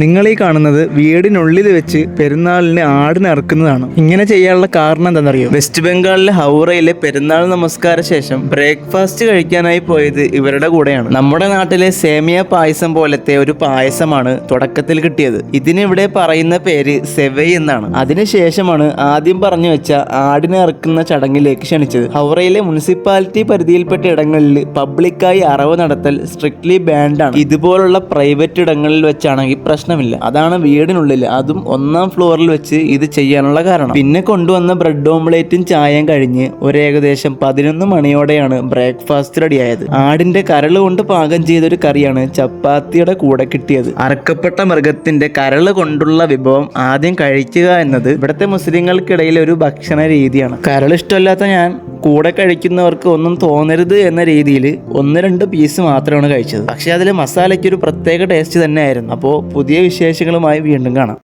നിങ്ങൾ ഈ കാണുന്നത് വീടിനുള്ളിൽ വെച്ച് പെരുന്നാളിന് ആടിനെ ഇറക്കുന്നതാണ് ഇങ്ങനെ ചെയ്യാനുള്ള കാരണം എന്താണെന്നറിയോ? വെസ്റ്റ് ബംഗാളിലെ ഹൗറയിലെ പെരുന്നാൾ നമസ്കാര ശേഷം ബ്രേക്ക്ഫാസ്റ്റ് കഴിക്കാനായി പോയത് ഇവരുടെ കൂടെയാണ്. നമ്മുടെ നാട്ടിലെ സേമിയ പായസം പോലത്തെ ഒരു പായസമാണ് തുടക്കത്തിൽ കിട്ടിയത്. ഇതിനിവിടെ പറയുന്ന പേര് സെവൈ എന്നാണ്. അതിനുശേഷമാണ് ആദ്യം പറഞ്ഞു വെച്ച ആടിനെ ഇറക്കുന്ന ചടങ്ങിലേക്ക് ക്ഷണിച്ചത്. ഹൗറയിലെ മുനിസിപ്പാലിറ്റി പരിധിയിൽപ്പെട്ട ഇടങ്ങളിൽ പബ്ലിക്കായി അറവ് നടത്തൽ സ്ട്രിക്ട്ലി ബാൻഡാണ്. ഇതുപോലുള്ള പ്രൈവറ്റ് ഇടങ്ങളിൽ വെച്ചാണെങ്കിൽ പ്രശ്നമില്ല. അതാണ് വീടിനുള്ളിൽ അതും ഒന്നാം ഫ്ലോറിൽ വെച്ച് ഇത് ചെയ്യാനുള്ള കാരണം. പിന്നെ കൊണ്ടുവന്ന ബ്രെഡ് ഓംലേറ്റും ചായയും കഴിഞ്ഞ് ഒരു ഏകദേശം പതിനൊന്ന് മണിയോടെയാണ് ബ്രേക്ക്ഫാസ്റ്റ് റെഡിയായത്. ആടിന്റെ കരൾ കൊണ്ട് പാകം ചെയ്ത ഒരു കറിയാണ് ചപ്പാത്തിയുടെ കൂടെ കിട്ടിയത്. അറക്കപ്പെട്ട മൃഗത്തിന്റെ കരൾ കൊണ്ടുള്ള വിഭവം ആദ്യം കഴിക്കുക എന്നത് ഇവിടുത്തെ മുസ്ലിങ്ങൾക്കിടയിൽ ഒരു ഭക്ഷണ രീതിയാണ്. കരൾ ഇഷ്ടമല്ലാത്ത ഞാൻ കൂടെ കഴിക്കുന്നവർക്ക് ഒന്നും തോന്നരുത് എന്ന രീതിയിൽ ഒന്ന് രണ്ട് പീസ് മാത്രമാണ് കഴിച്ചത്. പക്ഷേ അതിൽ മസാലയ്ക്ക് ഒരു പ്രത്യേക ടേസ്റ്റ് തന്നെയായിരുന്നു. അപ്പോൾ പുതിയ വിശേഷങ്ങളുമായി വീണ്ടും കാണാം.